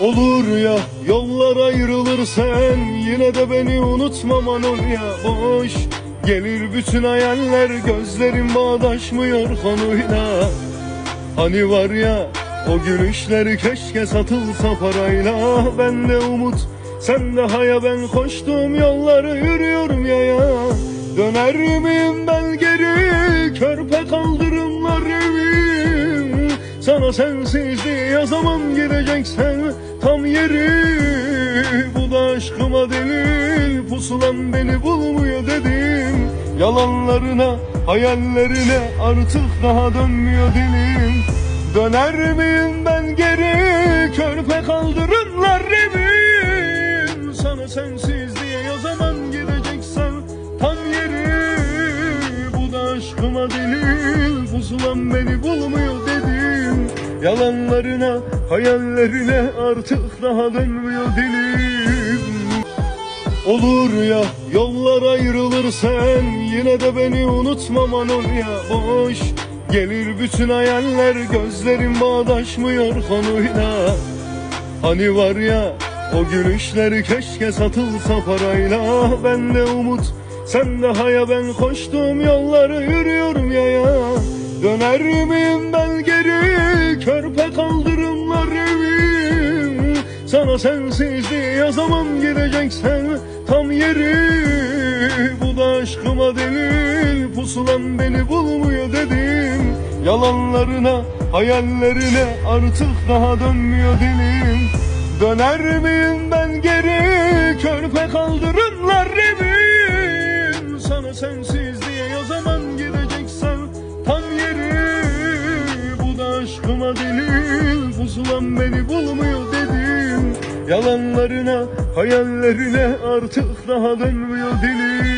Olur ya yollar ayrılır sen. Yine de beni unutmaman ol ya boş. Gelir bütün hayaller gözlerim bağdaşmıyor konuyla. Hani var ya o gülüşleri keşke satılsa parayla. Ben de umut sen de haya. Ben koştuğum yolları yürüyorum ya ya. Döner miyim ben geri Sana sensizliği yazamam gideceksen tam yeri Bu da aşkıma delil. Pusulan beni bulmuyor dedim Yalanlarına hayallerine artık daha dönmüyor dilim. Döner miyim ben geri körpe kaldırımlar evim. Sana sensizliğe yazamam gideceksen tam yeri Bu da aşkıma delil. Pusulan beni bulmuyor Yalanlarına hayallerine artık daha dönmüyor dilim. Olur ya yollar ayrılır sen Yine de beni unutmaman ol ya boş Gelir bütün hayaller gözlerim bağdaşmıyor konuyla. Hani var ya o gülüşleri keşke satılsa parayla. Ben de umut sen de haya ben koştuğum yolları yürüyorum ya ya Döner miyim ben Sana sensizliği yazamam gideceksen tam yeri Bu da aşkıma delil. Pusulan beni bulmuyor dedim Yalanlarına hayallerine artık daha dönmüyor dilim. Döner miyim ben geri körpe kaldırımlar evim Sana sensizliğe yazamam gideceksen tam yeri Bu da aşkıma delil. Pusulan beni bulmuyor Yalanlarına hayallerine artık daha dönmüyor dilim